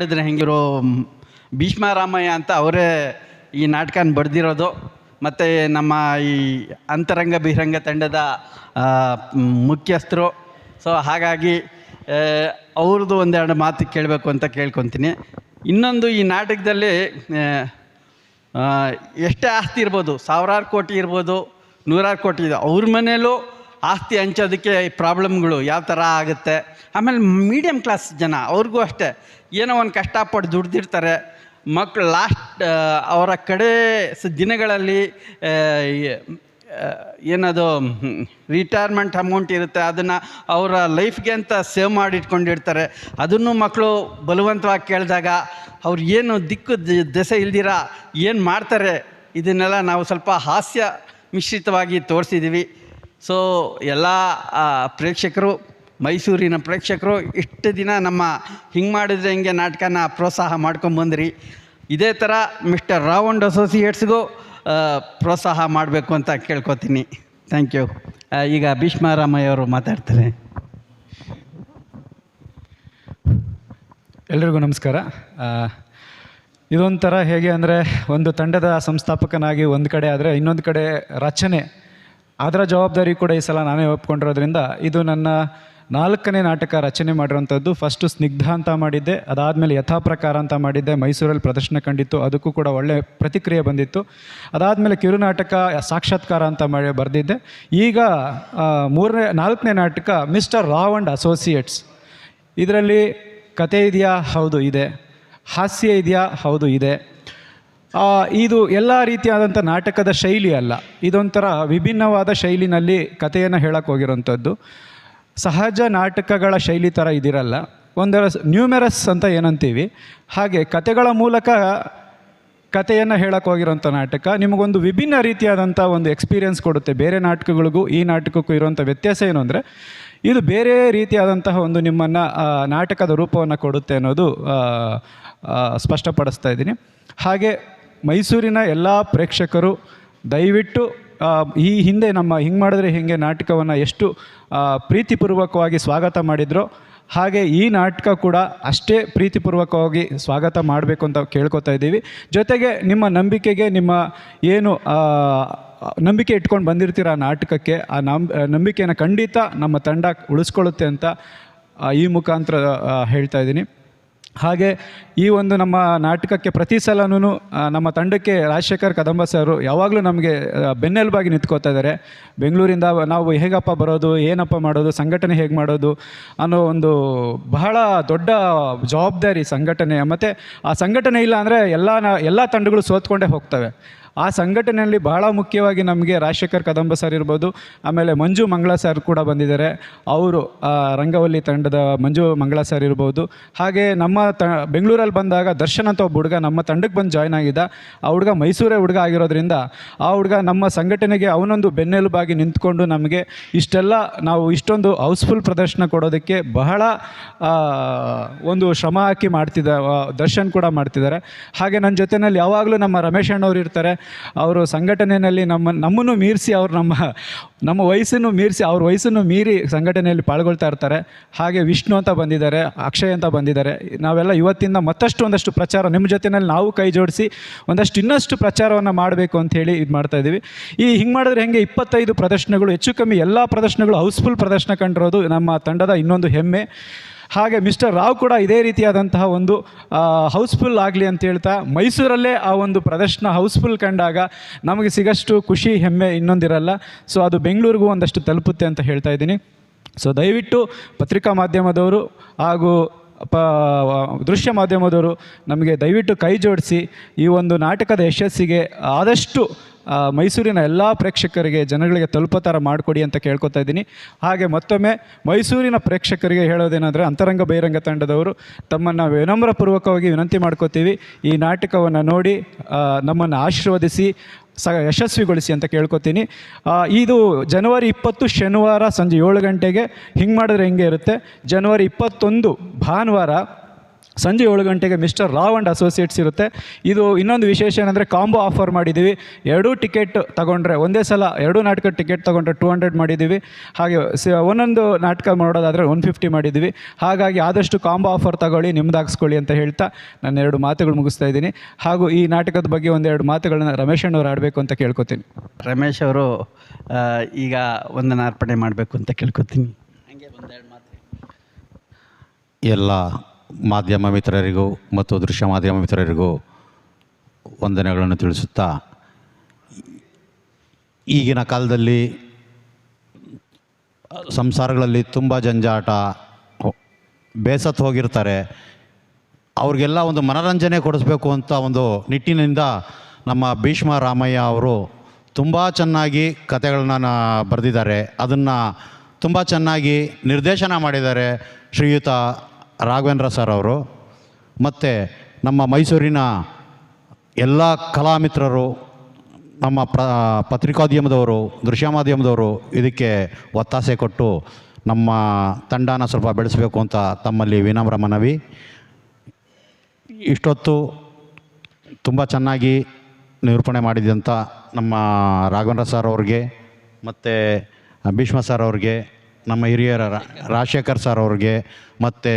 ಮಾಡಿದ್ರೆ ಹೆಂಗಿರೋ ಭೀಷ್ಮರಾಮಯ್ಯ ಅಂತ ಅವರೇ ಈ ನಾಟಕನ ಬರೆದಿರೋದು ಮತ್ತು ನಮ್ಮ ಈ ಅಂತರಂಗ ಬಹಿರಂಗ ತಂಡದ ಮುಖ್ಯಸ್ಥರು. ಸೊ ಹಾಗಾಗಿ ಅವ್ರದ್ದು ಒಂದೆರಡು ಮಾತು ಕೇಳಬೇಕು ಅಂತ ಕೇಳ್ಕೊತೀನಿ. ಇನ್ನೊಂದು ಈ ನಾಟಕದಲ್ಲಿ ಎಷ್ಟೇ ಆಸ್ತಿ ಇರ್ಬೋದು, ಸಾವಿರಾರು ಕೋಟಿ ಇರ್ಬೋದು, ನೂರಾರು ಕೋಟಿ ಇದೆ, ಅವ್ರ ಮನೇಲೂ ಆಸ್ತಿ ಹಂಚೋದಕ್ಕೆ ಪ್ರಾಬ್ಲಮ್ಗಳು ಯಾವ ಥರ ಆಗುತ್ತೆ? ಆಮೇಲೆ ಮೀಡಿಯಮ್ ಕ್ಲಾಸ್ ಜನ ಅವ್ರಿಗೂ ಅಷ್ಟೇ. ಏನೋ ಒಂದು ಕಷ್ಟಪಟ್ಟು ದುಡ್ದಿರ್ತಾರೆ. ಮಕ್ಕಳು ಲಾಸ್ಟ್ ಅವರ ಕಡೆ ದಿನಗಳಲ್ಲಿ ಏನದು ರಿಟೈರ್ಮೆಂಟ್ ಅಮೌಂಟ್ ಇರುತ್ತೆ. ಅದನ್ನು ಅವರ ಲೈಫ್ಗೆ ಅಂತ ಸೇವ್ ಮಾಡಿಟ್ಕೊಂಡಿರ್ತಾರೆ ಅದನ್ನು ಮಕ್ಕಳು ಬಲವಂತವಾಗಿ ಕೇಳಿದಾಗ ಅವ್ರು ಏನು ದಿಕ್ಕು ದೆಸೆ ಇಲ್ದಿರ, ಏನು ಮಾಡ್ತಾರೆ? ಇದನ್ನೆಲ್ಲ ನಾವು ಸ್ವಲ್ಪ ಹಾಸ್ಯ ಮಿಶ್ರಿತವಾಗಿ ತೋರಿಸಿದ್ದೀವಿ ಸೊ ಎಲ್ಲ ಪ್ರೇಕ್ಷಕರು, ಮೈಸೂರಿನ ಪ್ರೇಕ್ಷಕರು ಇಷ್ಟು ದಿನ ನಮ್ಮ ಹಿಂಗೆ ಮಾಡಿದ್ರೆ ಹಿಂಗೆ ನಾಟಕನ ಪ್ರೋತ್ಸಾಹ ಮಾಡ್ಕೊಂಬಂದ್ರಿ ಇದೇ ಥರ ಮಿಸ್ಟರ್ ರಾವಂಡ್ ಅಸೋಸಿಯೇಟ್ಸ್ಗೂ ಪ್ರೋತ್ಸಾಹ ಮಾಡಬೇಕು ಅಂತ ಕೇಳ್ಕೊತೀನಿ. ಥ್ಯಾಂಕ್ ಯು ಈಗ ಭೀಷ್ಮರಾಮಯ್ಯ ಅವರು ಮಾತಾಡ್ತಾರೆ. ಎಲ್ರಿಗೂ ನಮಸ್ಕಾರ. ಇದೊಂಥರ ಹೇಗೆ ಅಂದರೆ, ಒಂದು ತಂಡದ ಸಂಸ್ಥಾಪಕನಾಗಿ ಒಂದು ಕಡೆ ಆದರೆ, ಇನ್ನೊಂದು ಕಡೆ ರಚನೆ ಅದರ ಜವಾಬ್ದಾರಿ ಕೂಡ ಈ ಸಲ ನಾನೇ ಒಪ್ಕೊಂಡಿರೋದ್ರಿಂದ ಇದು ನನ್ನ ನಾಲ್ಕನೇ ನಾಟಕ ರಚನೆ ಮಾಡಿರೋಂಥದ್ದು ಫಸ್ಟು ಸ್ನಿಗ್ಧ ಅಂತ ಮಾಡಿದ್ದೆ. ಅದಾದಮೇಲೆ ಯಥಾ ಪ್ರಕಾರ ಅಂತ ಮಾಡಿದ್ದೆ. ಮೈಸೂರಲ್ಲಿ ಪ್ರದರ್ಶನ ಕಂಡಿತ್ತು. ಅದಕ್ಕೂ ಕೂಡ ಒಳ್ಳೆ ಪ್ರತಿಕ್ರಿಯೆ ಬಂದಿತ್ತು. ಅದಾದಮೇಲೆ ಕಿರುನಾಟಕ ಸಾಕ್ಷಾತ್ಕಾರ ಅಂತ ಮಾಡಿ ಬರೆದಿದ್ದೆ. ಈಗ ಮೂರನೇ, ನಾಲ್ಕನೇ ನಾಟಕ ಮಿಸ್ಟರ್ ರಾವ್ ಅಂಡ್ ಅಸೋಸಿಯೇಟ್ಸ್. ಇದರಲ್ಲಿ ಕತೆ ಇದೆಯಾ? ಹೌದು, ಇದೆ. ಹಾಸ್ಯ ಇದೆಯಾ? ಹೌದು, ಇದೆ. ಇದು ಎಲ್ಲ ರೀತಿಯಾದಂಥ ನಾಟಕದ ಶೈಲಿ ಅಲ್ಲ. ಇದೊಂಥರ ವಿಭಿನ್ನವಾದ ಶೈಲಿನಲ್ಲಿ ಕಥೆಯನ್ನು ಹೇಳಕ್ಕೆ ಹೋಗಿರೋಂಥದ್ದು ಸಹಜ ನಾಟಕಗಳ ಶೈಲಿ ಥರ ಇದಿರಲ್ಲ. ಒಂದರ ನ್ಯೂಮೆರಸ್ ಅಂತ ಏನಂತೀವಿ. ಹಾಗೆ ಕತೆಗಳ ಮೂಲಕ ಕಥೆಯನ್ನು ಹೇಳಕ್ಕೆ ಹೋಗಿರೋಂಥ ನಾಟಕ. ನಿಮಗೊಂದು ವಿಭಿನ್ನ ರೀತಿಯಾದಂಥ ಒಂದು ಎಕ್ಸ್ಪೀರಿಯನ್ಸ್ ಕೊಡುತ್ತೆ. ಬೇರೆ ನಾಟಕಗಳಿಗೂ ಈ ನಾಟಕಕ್ಕೂ ಇರುವಂಥ ವ್ಯತ್ಯಾಸ ಏನು ಅಂದರೆ, ಇದು ಬೇರೆ ರೀತಿಯಾದಂತಹ ಒಂದು ನಿಮ್ಮನ್ನು ನಾಟಕದ ರೂಪವನ್ನು ಕೊಡುತ್ತೆ ಅನ್ನೋದು ಸ್ಪಷ್ಟಪಡಿಸ್ತಾ ಇದ್ದೀನಿ. ಹಾಗೆ ಮೈಸೂರಿನ ಎಲ್ಲ ಪ್ರೇಕ್ಷಕರು ದಯವಿಟ್ಟು ಈ ಹಿಂದೆ ನಮ್ಮ ಹಿಂಗೆ ಮಾಡಿದ್ರೆ ಹೇಗೆ ನಾಟಕವನ್ನು ಎಷ್ಟು ಪ್ರೀತಿಪೂರ್ವಕವಾಗಿ ಸ್ವಾಗತ ಮಾಡಿದ್ರು, ಹಾಗೆ ಈ ನಾಟಕ ಕೂಡ ಅಷ್ಟೇ ಪ್ರೀತಿಪೂರ್ವಕವಾಗಿ ಸ್ವಾಗತ ಮಾಡಬೇಕು ಅಂತ ಕೇಳ್ಕೊತಾ ಇದ್ದೀವಿ. ಜೊತೆಗೆ ನಿಮ್ಮ ನಂಬಿಕೆಗೆ, ನಿಮ್ಮ ಏನು ನಂಬಿಕೆ ಇಟ್ಕೊಂಡು ಬಂದಿರ್ತೀರ ಆ ನಾಟಕಕ್ಕೆ, ಆ ನಂಬ ನಂಬಿಕೆಯನ್ನು ಖಂಡಿತ ನಮ್ಮ ತಂಡ ಉಳಿಸ್ಕೊಳ್ಳುತ್ತೆ ಅಂತ ಈ ಮುಖಾಂತರ ಹೇಳ್ತಾ ಇದ್ದೀನಿ. ಹಾಗೆ ಈ ಒಂದು ನಮ್ಮ ನಾಟಕಕ್ಕೆ ಪ್ರತಿ ಸಲನೂ ನಮ್ಮ ತಂಡಕ್ಕೆ ರಾಜಶೇಖರ್ ಕದಂಬ ಸರ್ ಯಾವಾಗಲೂ ನಮಗೆ ಬೆನ್ನೆಲುಬಾಗಿ ನಿಂತ್ಕೋತಾ ಇದ್ದಾರೆ ಬೆಂಗಳೂರಿಂದ ನಾವು ಹೇಗಪ್ಪ ಬರೋದು, ಏನಪ್ಪ ಮಾಡೋದು, ಸಂಘಟನೆ ಹೇಗೆ ಮಾಡೋದು ಅನ್ನೋ ಒಂದು ಬಹಳ ದೊಡ್ಡ ಜವಾಬ್ದಾರಿ ಸಂಘಟನೆ ಮತ್ತು ಆ ಸಂಘಟನೆ ಇಲ್ಲ ಅಂದರೆ ಎಲ್ಲ ಎಲ್ಲ ತಂಡಗಳು ಸೋತ್ಕೊಂಡೇ ಹೋಗ್ತವೆ. ಆ ಸಂಘಟನೆಯಲ್ಲಿ ಬಹಳ ಮುಖ್ಯವಾಗಿ ನಮಗೆ ರಾಜಶೇಖರ್ ಕದಂಬ ಸರ್ ಇರ್ಬೋದು, ಆಮೇಲೆ ಮಂಜು ಮಂಗಳ ಸರ್ ಕೂಡ ಬಂದಿದ್ದಾರೆ. ಅವರು ರಂಗವಲ್ಲಿ ತಂಡದ ಮಂಜು ಮಂಗಳ ಸರ್ ಇರ್ಬೋದು. ಹಾಗೆ ನಮ್ಮ ತ, ಬೆಂಗಳೂರಲ್ಲಿ ಬಂದಾಗ ದರ್ಶನ್ ಅಂತ ಒಬ್ಬ ಹುಡುಗ ನಮ್ಮ ತಂಡಕ್ಕೆ ಬಂದು ಜಾಯ್ನ್ ಆಗಿದ್ದ. ಆ ಹುಡುಗ ಮೈಸೂರೇ ಹುಡುಗ ಆಗಿರೋದ್ರಿಂದ ಆ ಹುಡುಗ ನಮ್ಮ ಸಂಘಟನೆಗೆ ಅವನೊಂದು ಬೆನ್ನೆಲುಬಾಗಿ ನಿಂತ್ಕೊಂಡು ನಮಗೆ ಇಷ್ಟೆಲ್ಲ ನಾವು ಇಷ್ಟೊಂದು ಹೌಸ್ಫುಲ್ ಪ್ರದರ್ಶನ ಕೊಡೋದಕ್ಕೆ ಬಹಳ ಒಂದು ಶ್ರಮ ಹಾಕಿ ಮಾಡ್ತಿದ್ದ ದರ್ಶನ್ ಕೂಡ ಮಾಡ್ತಿದ್ದಾರೆ. ಹಾಗೆ ನನ್ನ ಜೊತೆಯಲ್ಲಿ ಯಾವಾಗಲೂ ನಮ್ಮ ರಮೇಶ್ ಅಣ್ಣವ್ರು ಇರ್ತಾರೆ. ಅವರು ಸಂಘಟನೆಯಲ್ಲಿ ನಮ್ಮ, ನಮ್ಮನ್ನು ಮೀರಿಸಿ ಅವರು ನಮ್ಮ ನಮ್ಮ ವಯಸ್ಸನ್ನು ಮೀರಿಸಿ, ಅವ್ರ ವಯಸ್ಸನ್ನು ಮೀರಿ ಸಂಘಟನೆಯಲ್ಲಿ ಪಾಲ್ಗೊಳ್ತಾ ಇರ್ತಾರೆ. ಹಾಗೆ ವಿಷ್ಣು ಅಂತ ಬಂದಿದ್ದಾರೆ, ಅಕ್ಷಯ್ ಅಂತ ಬಂದಿದ್ದಾರೆ. ನಾವೆಲ್ಲ ಇವತ್ತಿಂದ ಮತ್ತಷ್ಟು ಒಂದಷ್ಟು ಪ್ರಚಾರ, ನಿಮ್ಮ ಜೊತೆಯಲ್ಲಿ ನಾವು ಕೈ ಜೋಡಿಸಿ ಒಂದಷ್ಟು ಇನ್ನಷ್ಟು ಪ್ರಚಾರವನ್ನು ಮಾಡಬೇಕು ಅಂತ ಹೇಳಿ ಇದು ಮಾಡ್ತಾ ಇದ್ದೀವಿ. ಈ ಹಿಂಗೆ ಮಾಡಿದ್ರೆ ಹೆಂಗೆ ಇಪ್ಪತ್ತೈದು ಪ್ರದರ್ಶನಗಳು, ಹೆಚ್ಚು ಕಮ್ಮಿ ಎಲ್ಲ ಪ್ರದರ್ಶನಗಳು ಹೌಸ್ಫುಲ್ ಪ್ರದರ್ಶನ ಕಂಡಿರೋದು ನಮ್ಮ ತಂಡದ ಇನ್ನೊಂದು ಹೆಮ್ಮೆ. ಹಾಗೆ ಮಿಸ್ಟರ್ ರಾವ್ ಕೂಡ ಇದೇ ರೀತಿಯಾದಂತಹ ಒಂದು ಹೌಸ್ಫುಲ್ ಆಗಲಿ ಅಂತ ಹೇಳ್ತಾ ಮೈಸೂರಲ್ಲೇ ಆ ಒಂದು ಪ್ರದರ್ಶನ ಹೌಸ್ಫುಲ್ ಕಂಡಾಗ ನಮಗೆ ಸಿಗಷ್ಟು ಖುಷಿ, ಹೆಮ್ಮೆ ಇನ್ನೊಂದಿರಲ್ಲ. ಸೊ ಅದು ಬೆಂಗಳೂರಿಗೂ ಒಂದಷ್ಟು ತಲುಪುತ್ತೆ ಅಂತ ಹೇಳ್ತಾ ಇದ್ದೀನಿ. ಸೊ ದಯವಿಟ್ಟು ಪತ್ರಿಕಾ ಮಾಧ್ಯಮದವರು ಹಾಗೂ, ಪ, ದೃಶ್ಯ ಮಾಧ್ಯಮದವರು ನಮಗೆ ದಯವಿಟ್ಟು ಕೈ ಜೋಡಿಸಿ ಈ ಒಂದು ನಾಟಕದ ಯಶಸ್ಸಿಗೆ ಆದಷ್ಟು ಮೈಸೂರಿನ ಎಲ್ಲ ಪ್ರೇಕ್ಷಕರಿಗೆ, ಜನಗಳಿಗೆ ತಲುಪೋ ಥರ ಮಾಡಿಕೊಡಿ ಅಂತ ಕೇಳ್ಕೊತಾ ಇದ್ದೀನಿ. ಹಾಗೆ ಮತ್ತೊಮ್ಮೆ ಮೈಸೂರಿನ ಪ್ರೇಕ್ಷಕರಿಗೆ ಹೇಳೋದೇನೆಂದರೆ ಅಂತರಂಗ ಬಹಿರಂಗ ತಂಡದವರು ತಮ್ಮನ್ನು ವಿನಮ್ರಪೂರ್ವಕವಾಗಿ ವಿನಂತಿ ಮಾಡ್ಕೋತೀವಿ. ಈ ನಾಟಕವನ್ನು ನೋಡಿ ನಮ್ಮನ್ನು ಆಶೀರ್ವದಿಸಿ ಸ ಯಶಸ್ವಿಗೊಳಿಸಿ ಅಂತ ಕೇಳ್ಕೊತೀನಿ. ಇದು ಜನವರಿ ಇಪ್ಪತ್ತು ಶನಿವಾರ ಸಂಜೆ ಏಳು ಗಂಟೆಗೆ ಹಿಂಗೆ ಮಾಡಿದ್ರೆ ಹೆಂಗೆ ಇರುತ್ತೆ? ಜನವರಿ ಇಪ್ಪತ್ತೊಂದು ಭಾನುವಾರ ಸಂಜೆ ಏಳು ಗಂಟೆಗೆ ಮಿಸ್ಟರ್ ರಾವ್ ಆ್ಯಂಡ್ ಅಸೋಸಿಯೇಟ್ಸ್ ಇರುತ್ತೆ. ಇದು ಇನ್ನೊಂದು ವಿಶೇಷ ಏನಂದರೆ ಕಾಂಬೋ ಆಫರ್ ಮಾಡಿದ್ದೀವಿ. ಎರಡೂ ಟಿಕೆಟ್ ತಗೊಂಡ್ರೆ ಒಂದೇ ಸಲ ಎರಡೂ ನಾಟಕ ಟಿಕೆಟ್ ತೊಗೊಂಡ್ರೆ ಟೂ ಹಂಡ್ರೆಡ್ ಮಾಡಿದ್ದೀವಿ. ಹಾಗೆ ಸ ಒಂದೊಂದು ನಾಟಕ ಮಾಡೋದಾದರೆ ಒನ್ ಫಿಫ್ಟಿ ಮಾಡಿದ್ದೀವಿ. ಹಾಗಾಗಿ ಆದಷ್ಟು ಕಾಂಬೋ ಆಫರ್ ತಗೊಳ್ಳಿ ನಿಮ್ದಾಗಿಸ್ಕೊಳ್ಳಿ ಅಂತ ಹೇಳ್ತಾ ನಾನು ಎರಡು ಮಾತುಗಳು ಮುಗಿಸ್ತಾ ಇದ್ದೀನಿ. ಹಾಗೂ ಈ ನಾಟಕದ ಬಗ್ಗೆ ಒಂದೆರಡು ಮಾತುಗಳನ್ನ ರಮೇಶ್ ಅಣ್ಣವ್ರು ಆಡಬೇಕು ಅಂತ ಕೇಳ್ಕೊತೀನಿ. ರಮೇಶ್ ಅವರು ಈಗ ಒಂದನ್ನು ಅರ್ಪಣೆ ಮಾಡಬೇಕು ಅಂತ ಕೇಳ್ಕೊತೀನಿ. ಹಂಗೆ ಒಂದೆರಡು ಮಾತು ಎಲ್ಲ ಮಾಧ್ಯಮ ಮಿತ್ರರಿಗೂ ಮತ್ತು ದೃಶ್ಯ ಮಾಧ್ಯಮ ಮಿತ್ರರಿಗೂ ವಂದನೆಗಳನ್ನು ತಿಳಿಸುತ್ತಾ, ಈಗಿನ ಕಾಲದಲ್ಲಿ ಸಂಸಾರಗಳಲ್ಲಿ ತುಂಬ ಜಂಜಾಟ, ಬೇಸತ್ತು ಹೋಗಿರ್ತಾರೆ. ಅವ್ರಿಗೆಲ್ಲ ಒಂದು ಮನರಂಜನೆ ಕೊಡಿಸ್ಬೇಕು ಅಂತ ಒಂದು ನಿಟ್ಟಿನಿಂದ ನಮ್ಮ ಭೀಷ್ಮ ರಾಮಯ್ಯ ಅವರು ತುಂಬ ಚೆನ್ನಾಗಿ ಕತೆಗಳನ್ನ ಬರೆದಿದ್ದಾರೆ. ಅದನ್ನು ತುಂಬ ಚೆನ್ನಾಗಿ ನಿರ್ದೇಶನ ಮಾಡಿದ್ದಾರೆ ಶ್ರೀಯುತ ರಾಘವೇಂದ್ರ ಸರ್ ಅವರು, ಮತ್ತು ನಮ್ಮ ಮೈಸೂರಿನ ಎಲ್ಲ ಕಲಾಮಿತ್ರರು, ನಮ್ಮ ಪ್ರ, ಪತ್ರಿಕೋದ್ಯಮದವರು, ದೃಶ್ಯ ಮಾಧ್ಯಮದವರು ಇದಕ್ಕೆ ಒತ್ತಾಸೆ ಕೊಟ್ಟು ನಮ್ಮ ತಂಡನ ಸ್ವಲ್ಪ ಬೆಳೆಸಬೇಕು ಅಂತ ತಮ್ಮಲ್ಲಿ ವಿನಮ್ರ ಮನವಿ. ಇಷ್ಟೊತ್ತು ತುಂಬ ಚೆನ್ನಾಗಿ ನಿರೂಪಣೆ ಮಾಡಿದಂಥ ನಮ್ಮ ರಾಘವೇಂದ್ರ ಸರ್ ಅವ್ರಿಗೆ, ಮತ್ತು ಭೀಷ್ಮ ಸರ್ ಅವ್ರಿಗೆ, ನಮ್ಮ ಹಿರಿಯರ ರಾಜಶೇಖರ್ ಸರ್ ಅವ್ರಿಗೆ, ಮತ್ತು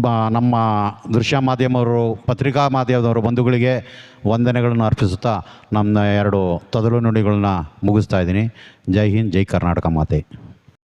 ಬ, ನಮ್ಮ ದೃಶ್ಯ ಮಾಧ್ಯಮವರು ಪತ್ರಿಕಾ ಮಾಧ್ಯಮದವರು ಬಂಧುಗಳಿಗೆ ವಂದನೆಗಳನ್ನು ಅರ್ಪಿಸುತ್ತಾ ನಮ್ಮ ಎರಡು ತೊದಲು ನುಡಿಗಳನ್ನ ಮುಗಿಸ್ತಾ ಇದ್ದೀನಿ. ಜೈ ಹಿಂದ್, ಜೈ ಕರ್ನಾಟಕ ಮಾತೆ.